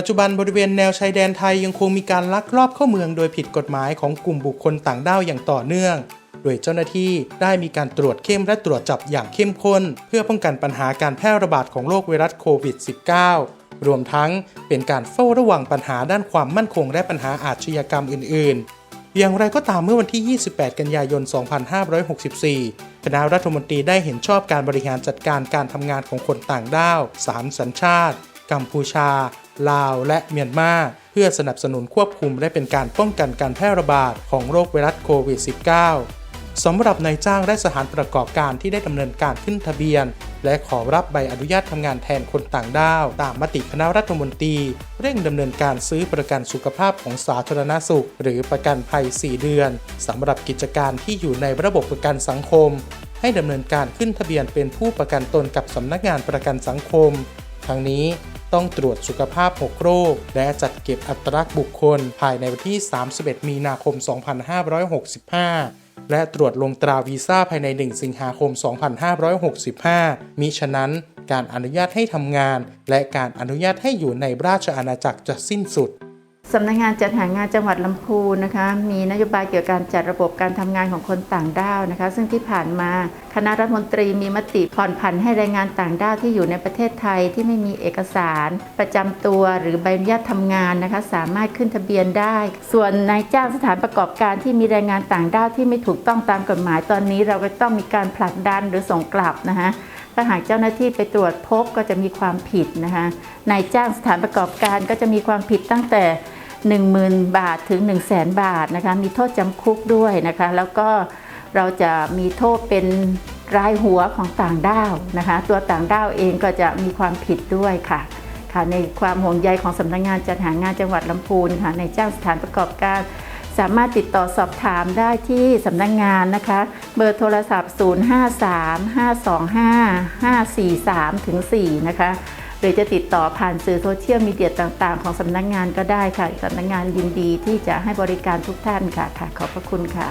ปัจจุบันบริเวณแนวชายแดนไทยยังคงมีการลักลอบเข้าเมืองโดยผิดกฎหมายของกลุ่มบุคคลต่างด้าวอย่างต่อเนื่อง โดยเจ้าหน้าที่ได้มีการตรวจเข้มและตรวจจับอย่างเข้มข้น เพื่อป้องกันปัญหาการแพร่ระบาดของโรคไวรัสโควิด -19 รวมทั้งเป็นการเฝ้าระวังปัญหาด้านความมั่นคงและปัญหาอาชญากรรมอื่น ๆอย่างไรก็ตามเมื่อวันที่ 28 กันยายน 2564 คณะรัฐมนตรีได้เห็นชอบการบริหารจัดการการทำงานของคนต่างด้าว 3 สัญชาติ กัมพูชา ลาว และเมียนมาเพื่อสนับสนุนควบคุมและเป็นการป้องกันการแพร่ระบาดของโรคไวรัสโควิด -19 สำหรับนายจ้างและสถานประกอบการที่ได้ดำเนินการขึ้นทะเบียน และขอรับใบอนุญาตทำงานแทนคนต่างด้าว ตามมติคณะรัฐมนตรี เร่งดำเนินการซื้อประกันสุขภาพของสาธารณสุข หรือประกันภัย 4 เดือนสำหรับกิจการที่อยู่ในระบบประกันสังคม ให้ดำเนินการขึ้นทะเบียนเป็นผู้ประกันตนกับสำนักงานประกันสังคมทั้งนี้ ต้องตรวจสุขภาพ 6 โรค และจัดเก็บอัตลักษณ์บุคคล ภายในวันที่ 31 มีนาคม 2565 และตรวจลงตราวีซ่าภายใน 1 สิงหาคม 2565 มิฉะนั้นการอนุญาตให้ทำงาน และการอนุญาตให้อยู่ในราชอาณาจักรจะสิ้นสุด สำนักงานจัดหางานจังหวัดลำพูนนะคะ มีนโยบายเกี่ยวกับการจัดระบบการทำงานของคนต่างด้าวนะคะ ซึ่งที่ผ่านมาคณะรัฐมนตรีมีมติผ่อนผันให้แรงงานต่างด้าวที่อยู่ในประเทศไทยที่ไม่มีเอกสาร ประจำตัวหรือใบอนุญาตทำงานนะคะ สามารถขึ้นทะเบียนได้ ส่วนนายจ้างสถานประกอบการที่มีแรงงานต่างด้าวที่ไม่ถูกต้องตามกฎหมายตอนนี้ เราก็ต้องมีการผลักดันหรือส่งกลับนะคะถ้าหากเจ้าหน้าที่ไปตรวจพบก็จะมีความผิดนะคะนายจ้างสถานประกอบการก็จะมีความผิดตั้งแต่ 10,000 บาทถึง 1 0 0 0 0 0บาทนะคะมีโทษจำคุกด้วยนะคะ แล้วก็เราจะมีโทษเป็นรายหัวของต่างด้าวนะคะ ตัวต่างด้าวเองก็จะมีความผิดด้วยค่ะค่ะในความห่วงใยของสำนักงานจัดหางานจังหวัดลำพูนค่ะในจ้างสถานประกอบการสามารถติดต่อสอบถามได้ที่สำนักงานนะคะ เบอร์โทรศัพท์ 053-525-543ถึง4นะคะ หรือจะติดต่อผ่านสื่อโซเชียลมีเดียต่างๆ ของสำนักงานก็ได้ค่ะสำนักงานยินดีที่จะให้บริการทุกท่านค่ะค่ะขอบพระคุณค่ะ